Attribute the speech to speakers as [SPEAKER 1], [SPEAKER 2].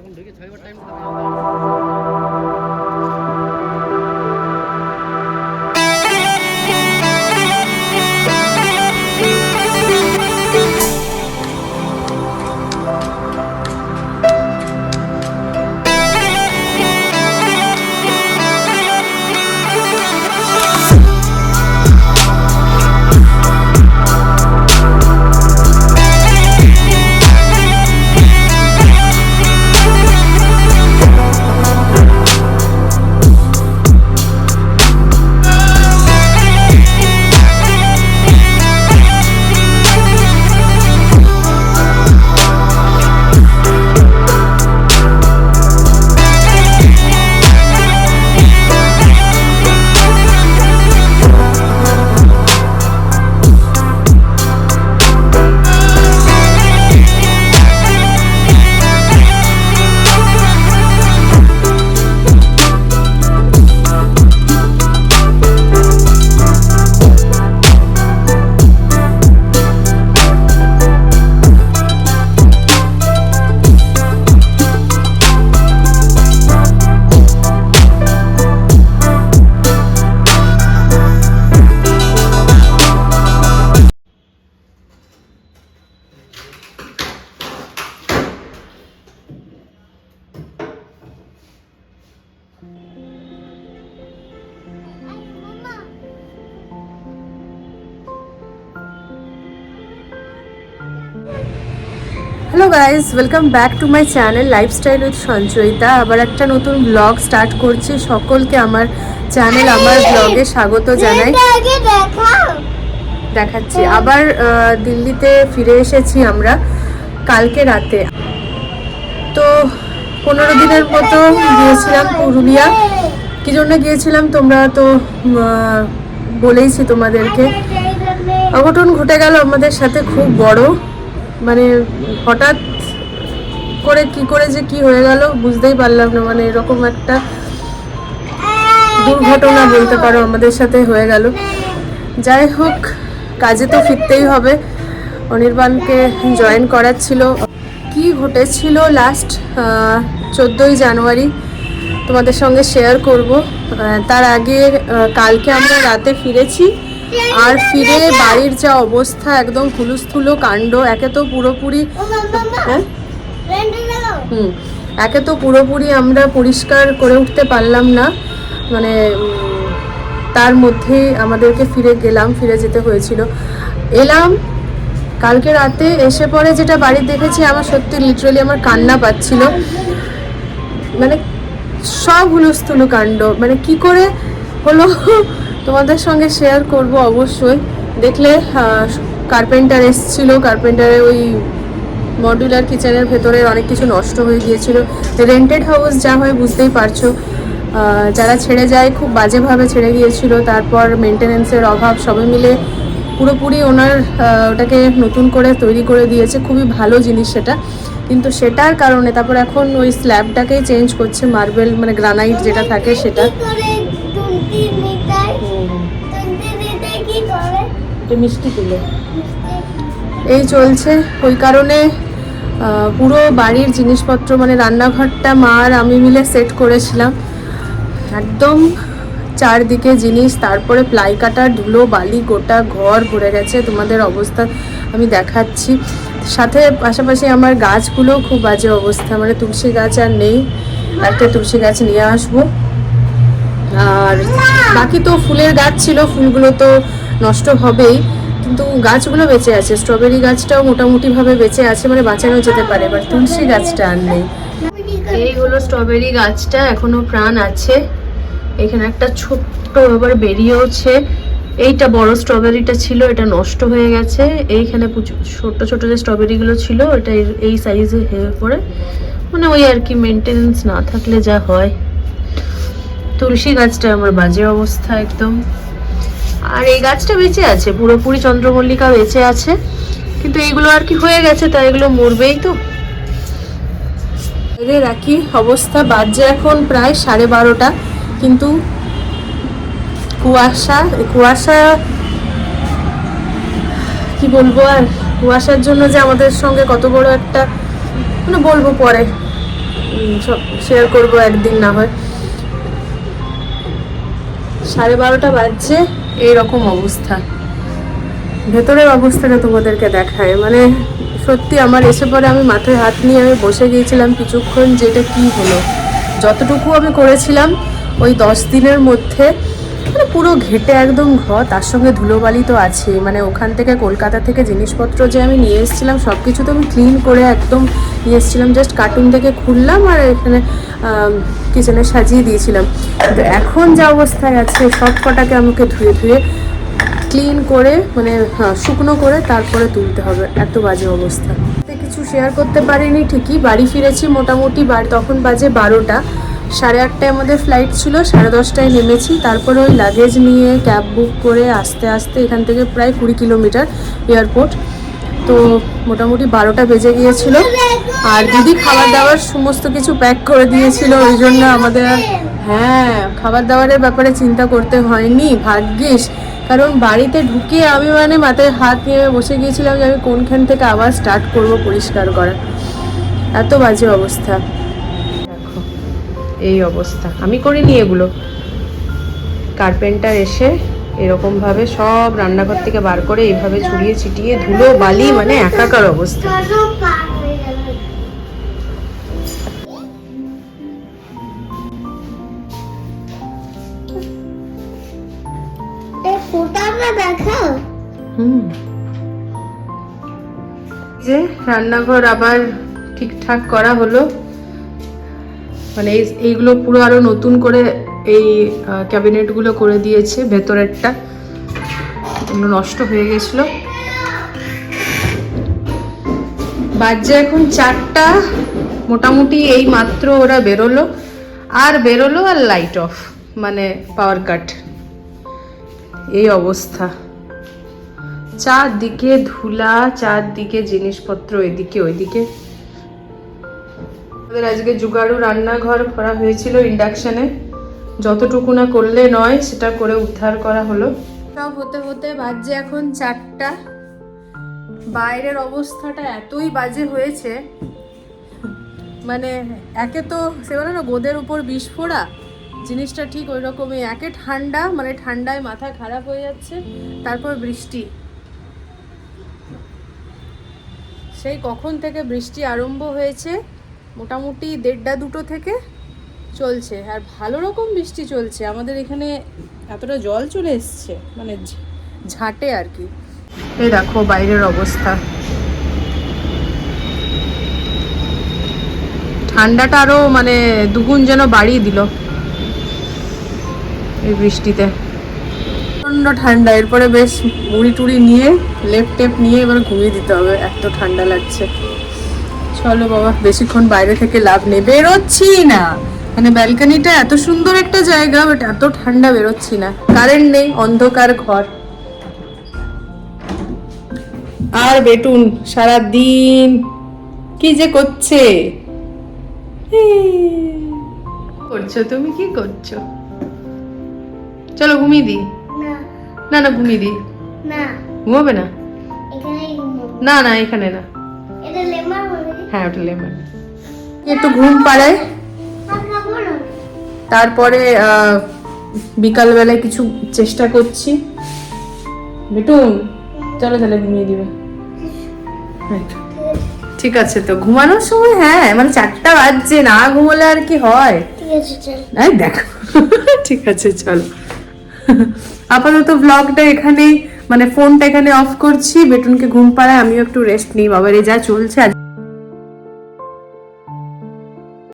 [SPEAKER 1] এখন ঢুকে ছয়বার time
[SPEAKER 2] hello guys welcome back to my channel lifestyle with Sanchayita আবার একটা নতুন ব্লগ স্টার্ট করছি। সকলকে আমার চ্যানেল আমার ব্লগে স্বাগত জানাই। দেখাচ্ছি। আবার দিল্লিতে ফিরে এসেছি আমরা কালকে রাতে। তো পনেরো দিনের মতো গিয়েছিলাম পুরুলিয়া। কি জন্য গিয়েছিলাম তোমরা তো বলেইছি তোমাদেরকে। অঘটন ঘটে গেল আমাদের সাথে খুব বড়। মানে হঠাৎ করে কি করে যে কি হয়ে গেল বুঝতেই পারলাম না মানে এরকম একটা দুর্ঘটনা বলতে পারো আমাদের সাথে হয়ে গেল। যাই হোক, কাজে তো ফিরতেই হবে। অনির্বাণকে জয়েন করাচ্ছিল। কি ঘটেছিল লাস্ট চোদ্দোই জানুয়ারি? তোমাদের সঙ্গে শেয়ার করব। তার আগে কালকে আমরা রাতে ফিরেছি। আর ফিরে বাড়ির যা অবস্থা, একদম হুলুস্থুলো কাণ্ড, একে তো পুরোপুরি হ্যাঁ? হুম, একে তো পুরোপুরি আমরা পরিষ্কার করে উঠতে পারলাম না। মানে তার মধ্যে আমাদেরকে ফিরে গেলাম, ফিরে যেতে হয়েছিল। এলাম, কালকে রাতে এসে পরে যেটা বাড়ি দেখেছি, আমার সত্যি লিটারালি আমার কান্না পাচ্ছিল। মানে সব হুলস্থুলু কাণ্ড। মানে কি করে হলো? তোমাদের সঙ্গে শেয়ার করব অবশ্যই। দেখলে কার্পেন্টার এসছিল কার্পেন্টারে ওই মডুলার কিচেনের ভেতরের অনেক কিছু নষ্ট হয়ে গিয়েছিল। রেন্টেড হাউস যা হয় বুঝতেই পারছ। যারা ছেড়ে যায়, খুব বাজেভাবে ছেড়ে গিয়েছিল। তারপর মেনটেনেন্সের অভাব সবাই মিলে পুরোপুরি ওনার ওটাকে নতুন করে তৈরি করে দিয়েছে। খুবই ভালো জিনিস সেটা। কিন্তু সেটার কারণে তারপর এখন ওই স্ল্যাবটাকেই চেঞ্জ করছে মার্বেল মানে গ্রানাইট যেটা থাকে সেটা। এটা মিষ্টি তুলে। এই চলছে। ওই কারণে পুরো বাড়ির জিনিসপত্র মানে রান্নাঘরটা মা আর আমি মিলে সেট করেছিলাম। একদম চারদিকে জিনিস, তারপরে প্লাই কাটা ধুলো, বালি, গোটা ঘর ভরে গেছে, তোমাদের অবস্থা আমি দেখাচ্ছি। সাথে পাশাপাশি আমার গাছগুলো খুব বাজে অবস্থা মানে তুলসী গাছ আর নেই। একটা তুলসী গাছ নিয়ে আসব। আর বাকি তো ফুলের গাছ ছিল, ফুলগুলো তো নষ্ট হবেই, কিন্তু গাছগুলো বেঁচে আছে স্ট্রবেরি গাছটাও মোটামুটিভাবে বেঁচে আছে মানে বাঁচানো যেতে পারে এবার তুলসী গাছটা আর নেই। এই হলো স্ট্রবেরি গাছটা, এখনও প্রাণ আছে। এখানে একটা ছোট্ট আবার বেরিয়েওছে। এইটা বড় স্ট্রবেরিটা ছিল, এটা নষ্ট হয়ে গেছে। এইখানে ছোট ছোট যে স্ট্রবেরিগুলো ছিল এটা এই- এই সাইজে হয়ে পড়ে। মানে ওই আর কি মেনটেনেন্স না থাকলে যা হয়। তুলসী গাছটা আমার বাজে অবস্থা একদম। আর এই গাছটা বেঁচে আছে, পুরোপুরি চন্দ্রমল্লিকা বেঁচে আছে। কিন্তু এইগুলো আর কি হয়ে গেছে তাই এগুলো মরবেই তো। রাখি অবস্থা, বাজে এখন প্রায় সাড়ে বারোটা। কিন্তু কুয়াশা কুয়াশা কি বলব আর? কুয়াশার জন্য যে আমাদের সঙ্গে কত বড় একটা মানে বলব পরে সব শেয়ার করব একদিন না হয়। সাড়ে বারোটা বাজছে। এইরকম অবস্থা। ভেতরের অবস্থাটা তোমাদেরকে দেখায়। মানে সত্যি আমার এসে পরে আমি মাথায় হাত নিয়ে আমি বসে গিয়েছিলাম কিছুক্ষণ, যেটা কি হলো। যতটুকু আমি করেছিলাম, ওই দশ দিনের মধ্যে মানে পুরো ঘেটে একদম ঘ তার সঙ্গে ধুলোবালি তো আছে মানে ওখান থেকে কলকাতা থেকে জিনিসপত্র যে আমি নিয়ে এসেছিলাম সব কিছু তো আমি ক্লিন করে একদম নিয়ে এসেছিলাম। জাস্ট কার্টুন থেকে খুললাম আর এখানে কিচেনে সাজিয়ে দিয়েছিলাম। কিন্তু এখন যা অবস্থায় আছে সব কটাকে আমাকে ধুয়ে ধুয়ে ক্লিন করে মানে হ্যাঁ, শুকনো করে তারপরে তুলতে হবে। এত বাজে অবস্থা। কিছু শেয়ার করতে পারিনি ঠিকই। বাড়ি ফিরেছি মোটামুটি তখন বাজে বারোটা। সাড়ে আটটায় আমাদের ফ্লাইট ছিল, সাড়ে দশটায় নেমেছি। তারপরে ওই লাগেজ নিয়ে ক্যাব বুক করে আস্তে আস্তে এখান থেকে প্রায় কুড়ি কিলোমিটার এয়ারপোর্ট তো মোটামুটি বারোটা বেজে গিয়েছিল। আর দিদি খাবার দাবার সমস্ত কিছু প্যাক করে দিয়েছিল, ওই জন্য আমাদের হ্যাঁ খাবার দাবারের ব্যাপারে চিন্তা করতে হয়নি, ভাগ্যিস। কারণ বাড়িতে ঢুকে আমি মানে মাথায় হাত নিয়ে বসে গিয়েছিলাম যে আমি কোনখান থেকে আবার স্টার্ট করব পরিষ্কার করা এত বাজে অবস্থা। এই অবস্থা। আমি করিনি এগুলো। কার্পেন্টার এসে এরকম ভাবে সব রান্নাঘর থেকে বার করে এইভাবে ছড়িয়ে ছিটিয়ে ধুলো বালি মানে একাকার অবস্থা। যে রান্নাঘর আবার ঠিকঠাক করা হলো। মানে এই এইগুলো পুরো আরও নতুন করে এই ক্যাবিনেটগুলো করে দিয়েছে ভেতরেরটা। এগুলো নষ্ট হয়ে গেছিল। বাজে এখন চারটা। মোটামুটি এই মাত্র ওরা বেরোলো। আর বেরোলো আর লাইট অফ মানে পাওয়ার কাট এই অবস্থা। চারদিকে ধুলা, চারদিকে জিনিসপত্র, এদিকে ওইদিকে। আমাদের আজকে জুগাড়ু রান্নাঘর করা হয়েছিল ইন্ডাকশানে। যতটুকু না করলে নয়, সেটা করে উদ্ধার করা হলো। সব হতে হতে বাজছে এখন চারটা। বাইরের অবস্থাটা এতই বাজে হয়েছে। মানে একে তো সে বলে না, গোদের উপর বিষ ফোড়া। জিনিসটা ঠিক ওই রকমই একে ঠান্ডা মানে ঠান্ডায় মাথা খারাপ হয়ে যাচ্ছে, তারপর বৃষ্টি। সেই কখন থেকে বৃষ্টি আরম্ভ হয়েছে? মোটামুটি দেড়টা দুটো থেকে চলছে। আর ভালো রকম বৃষ্টি চলছে। আমাদের এখানে এতটা জল চলে এসছে মানে ঝাঁটে আর কি। এই দেখো বাইরের অবস্থা। ঠান্ডাটা আরও মানে দুগুণ যেন বাড়িয়ে দিল এই বৃষ্টিতে। প্রচণ্ড ঠান্ডা। এরপরে বেশ মুড়ি টুড়ি নিয়ে লেপ টেপ নিয়ে এবার ঘুমিয়ে দিতে হবে। এত ঠান্ডা লাগছে। চলো বাবা বেশিক্ষণ বাইরে থেকে লাভ নেই। বেরোচ্ছি না। মানে ব্যালকানিটা এত সুন্দর একটা জায়গা বাট এত ঠান্ডা বেরোচ্ছি না। কারেন্ট নেই অন্ধকার ঘর। আর বেটুন সারা দিন কি যে করছে? করছ তুমি কি করছ? চলো ঘুমিয়ে দিই।
[SPEAKER 3] না।
[SPEAKER 2] না না ঘুমিয়ে দিই।
[SPEAKER 3] না।
[SPEAKER 2] ঘুমাবে না? না না এখানে না। হ্যাঁ ওটা লেমন একটু ঘুম পাড়ায়।
[SPEAKER 3] না
[SPEAKER 2] তারপরে বিকালবেলায় কিছু চেষ্টা করছি। বেটুন চলো তাহলে ঘুমিয়ে দিবে। ঠিক আছে। তো ঘুমানোর সময় হ্যাঁ মানে চারটা বাজছে না ঘুমোলে আর কি হয়? দেখো। ঠিক আছে চলো। আপাতত ব্লগটা এখানেই মানে ফোনটা এখানে অফ করছি, বেটুনকে ঘুম পাড়ায় আমিও একটু রেস্ট নিই, বাবার এই যা চলছে